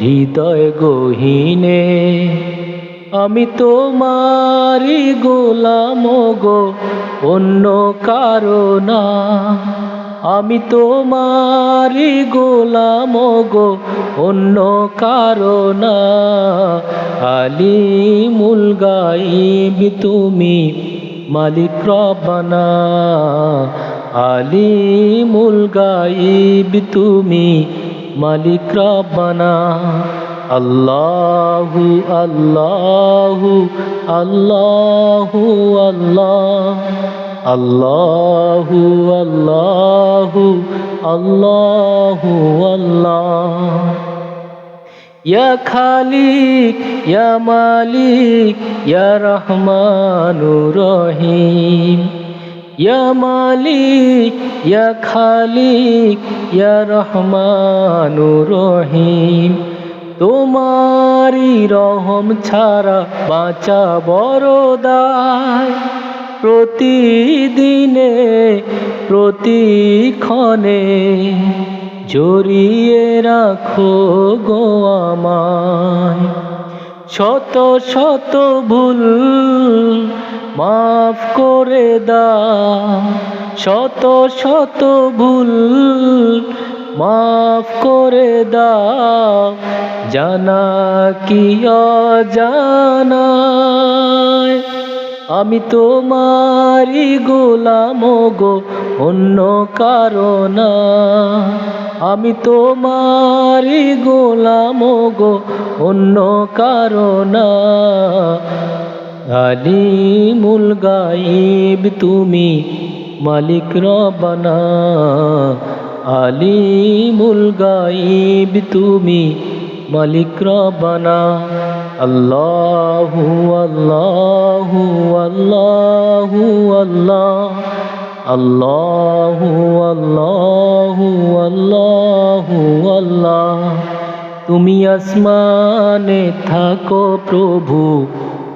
হৃদয় গহীনে, আমি তোমারি গোলাম গো, অন্য কারণা আমি তোমারি গোলাম গো, অন্য কারণা আলি মুল গাইব তুমি মালিক রবানা আলি মুল গাইব তুমি মালিক রবানা আল্লাহু আল্লাহু আল্লাহু, আল্লাহ, আল্লাহু আল্লাহু আল্লাহু, আল্লাহ। ইয়া খালিক, ইয়া মালিক, ইয়া রহমানুর রহিম। ইয়া মালিক, ইয়া খালিক, ইয়া রহমানুর রহিম। তোমারি রহম ছাড়া বাঁচা বড় প্রতিদিনে, প্রতিক্ষণে জড়িয়ে রাখো গো আমায়। শত শত ভুল মাফ করে দাও। শত শত ভুল মাফ করে দাও। জানা কি অজানায় আমি তোমারি গোলাম গো, অন্য কারণা আমি তোমারি গোলাম গো, অন্য কারণা আলিমুল গাইব তুমি মালিক রবানা। আলিমুল গাইব তুমি মালিক রবানা। আল্লাহু আল্লাহু আল্লাহু আল্লাহ। আল্লাহু আল্লাহু আল্লাহু আল্লাহ। তুমি আসমানে থাকো প্রভু।